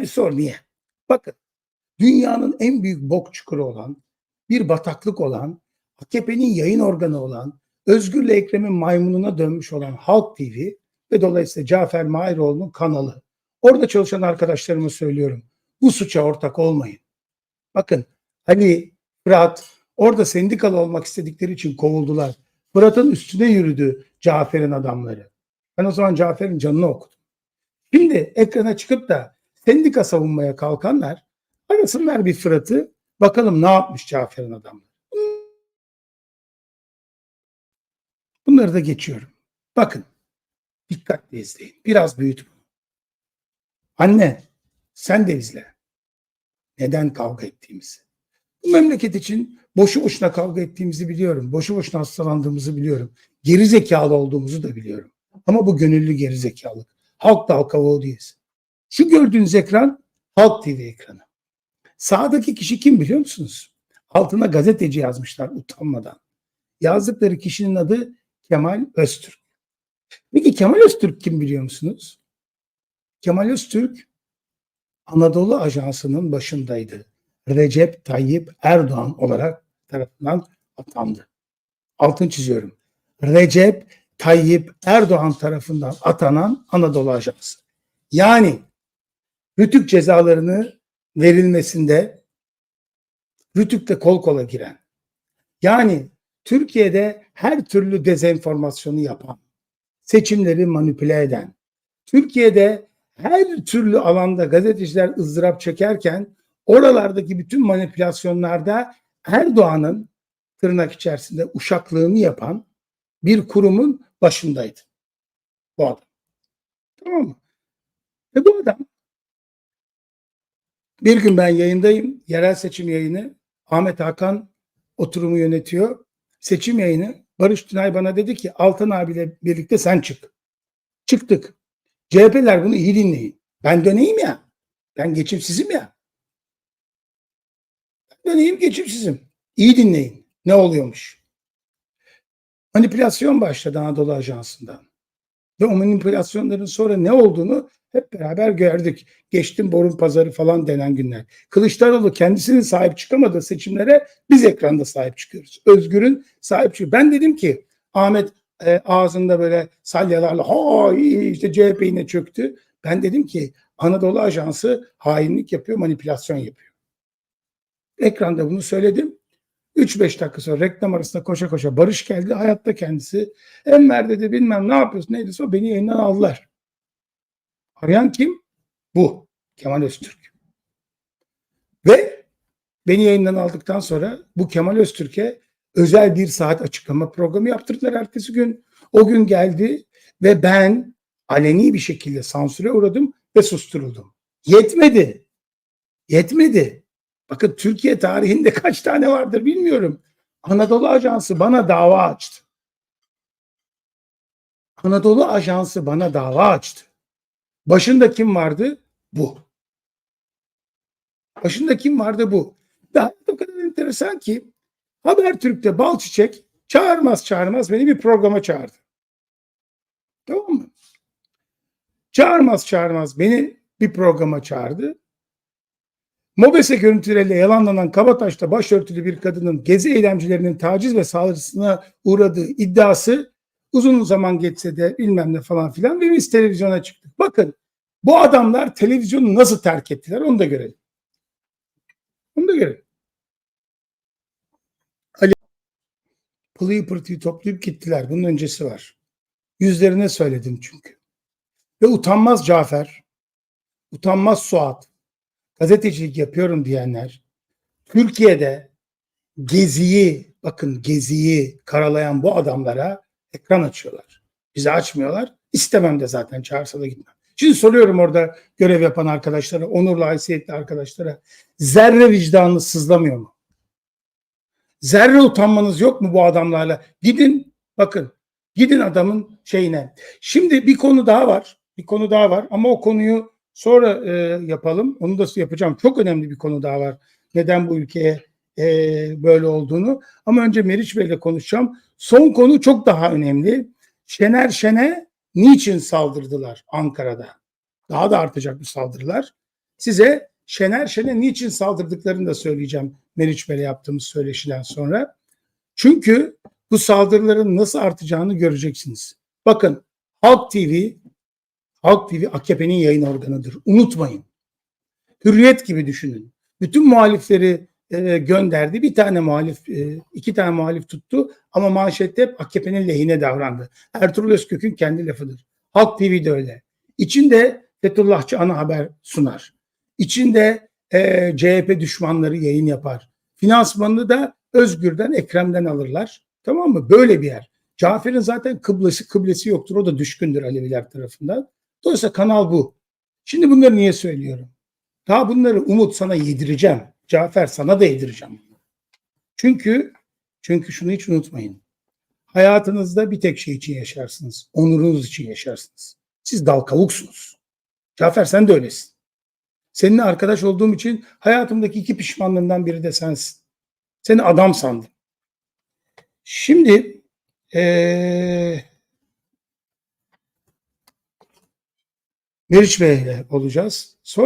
Bir sor niye? Bakın dünyanın en büyük bok çukuru olan, bir bataklık olan, AKP'nin yayın organı olan, Özgür'le Ekrem'in maymununa dönmüş olan Halk TV ve dolayısıyla Cafer Mahiroğlu'nun kanalı. Orada çalışan arkadaşlarıma söylüyorum. Bu suça ortak olmayın. Bakın Ali, Fırat orada sendikalı olmak istedikleri için kovuldular. Fırat'ın üstüne yürüdü Cafer'in adamları. Ben o zaman Cafer'in canını okudum. Şimdi ekrana çıkıp da sendika savunmaya kalkanlar arasınlar bir Fırat'ı bakalım ne yapmış Cafer'in adamları. Bunları da geçiyorum. Bakın dikkatli izleyin. Biraz büyüt. Anne sen de izle. Neden kavga ettiğimizi. Bu memleket için boşu boşuna kavga ettiğimizi biliyorum. Boşu boşuna hastalandığımızı biliyorum. Geri zekalı olduğumuzu da biliyorum. Ama bu gönüllü geri zekalık. Halk da halka değiliz. Şu gördüğünüz ekran Halk TV ekranı. Sağdaki kişi kim biliyor musunuz? Altına gazeteci yazmışlar utanmadan. Yazdıkları kişinin adı Kemal Öztürk. Peki Kemal Öztürk kim biliyor musunuz? Kemal Öztürk Anadolu Ajansı'nın başındaydı. Recep Tayyip Erdoğan olarak tarafından atandı. Altın çiziyorum. Recep Tayyip Erdoğan tarafından atanan Anadolu Ajansı. Yani Rütük cezalarını verilmesinde Rütük'te kol kola giren. Yani Türkiye'de her türlü dezenformasyonu yapan, seçimleri manipüle eden, Türkiye'de her türlü alanda gazeteciler ızdırap çekerken oralardaki bütün manipülasyonlarda Erdoğan'ın tırnak içerisinde uşaklığını yapan bir kurumun başındaydı. Bu adam. Tamam mı? Ve bu adam bir gün ben yayındayım. Yerel seçim yayını. Ahmet Hakan oturumu yönetiyor. Seçim yayını. Barış Tünay bana dedi ki Altan abiyle birlikte sen çık. Çıktık. CHP'ler bunu iyi dinleyin. Ben döneyim ya. Ben geçimsizim ya. Ben döneyim geçimsizim. İyi dinleyin. Ne oluyormuş? Manipülasyon başladı Anadolu Ajansı'ndan. Ve o manipülasyonların sonra ne olduğunu hep beraber gördük. Geçtim borun pazarı falan denen günler. Kılıçdaroğlu kendisinin sahip çıkamadığı seçimlere biz ekranda sahip çıkıyoruz. Özgür'ün sahip çıkıyor. Ben dedim ki Ahmet e, ağzında böyle salyalarla ha işte CHP yine çöktü. Ben dedim ki Anadolu Ajansı hainlik yapıyor, manipülasyon yapıyor. Ekranda bunu söyledim. 3-5 dakika sonra reklam arasında koşa koşa Barış geldi. Hayatta kendisi. Enver dedi bilmem ne yapıyorsun neydi o beni yayından aldılar. Arayan kim? Bu. Kemal Öztürk. Ve beni yayından aldıktan sonra bu Kemal Öztürk'e özel bir saat açıklama programı yaptırdılar ertesi gün. O gün geldi ve ben aleni bir şekilde sansüre uğradım ve susturuldum. Yetmedi. Yetmedi. Bakın Türkiye tarihinde kaç tane vardır bilmiyorum. Anadolu Ajansı bana dava açtı. Anadolu Ajansı bana dava açtı. Başında kim vardı? Bu. Başında kim vardı? Bu. Daha o kadar enteresan ki Habertürk'te Balçiçek çağırmaz çağırmaz beni bir programa çağırdı. Tamam mı? Çağırmaz çağırmaz beni bir programa çağırdı. Mobese görüntüleriyle yalanlanan Kabataş'ta başörtülü bir kadının gezi eylemcilerinin taciz ve saldırısına uğradığı iddiası uzun zaman geçse de bilmem ne falan filan ve biz televizyona çıktık. Bakın bu adamlar televizyonu nasıl terk ettiler onu da görelim. Onu da görelim. Ali pılıyı pırtıyı toplayıp gittiler. Bunun öncesi var. Yüzlerine söyledim çünkü. Ve utanmaz Cafer, utanmaz Suat, gazetecilik yapıyorum diyenler Türkiye'de geziyi bakın geziyi karalayan bu adamlara ekran açıyorlar. Bize açmıyorlar. İstemem de zaten çağırsa da gitmem. Şimdi soruyorum orada görev yapan arkadaşlara, onurlu haysiyetli arkadaşlara zerre vicdanlı sızlamıyor mu? Zerre utanmanız yok mu bu adamlarla? Gidin bakın gidin adamın şeyine. Şimdi bir konu daha var. Bir konu daha var ama o konuyu sonra e, yapalım. Onu da yapacağım. Çok önemli bir konu daha var. Neden bu ülkeye e, böyle olduğunu. Ama önce Meriç Bey ile konuşacağım. Son konu çok daha önemli. Şener Şen'e niçin saldırdılar Ankara'da? Daha da artacak bu saldırılar. size Şener Şen'e niçin saldırdıklarını da söyleyeceğim Meriç Bey'le yaptığımız söyleşiden sonra. Çünkü bu saldırıların nasıl artacağını göreceksiniz. Bakın Halk TV, Halk TV AKP'nin yayın organıdır. Unutmayın. Hürriyet gibi düşünün. Bütün muhalifleri e, gönderdi. Bir tane muhalif, e, iki tane muhalif tuttu ama manşette hep AKP'nin lehine davrandı. Ertuğrul Özkök'ün kendi lafıdır. Halk TV de öyle. İçinde Fethullahçı ana haber sunar. İçinde e, CHP düşmanları yayın yapar. Finansmanını da Özgür'den, Ekrem'den alırlar. Tamam mı? Böyle bir yer. Cafer'in zaten kıblesi kıblesi yoktur. O da düşkündür Aleviler tarafından. Dolayısıyla kanal bu. Şimdi bunları niye söylüyorum? Daha bunları Umut sana yedireceğim. Cafer sana da yedireceğim. Çünkü çünkü şunu hiç unutmayın. Hayatınızda bir tek şey için yaşarsınız. Onurunuz için yaşarsınız. Siz dal kavuksunuz. Cafer sen de öylesin. Seninle arkadaş olduğum için hayatımdaki iki pişmanlığımdan biri de sensin. Seni adam sandım. Şimdi ee, Meriç Bey'le olacağız. Sonra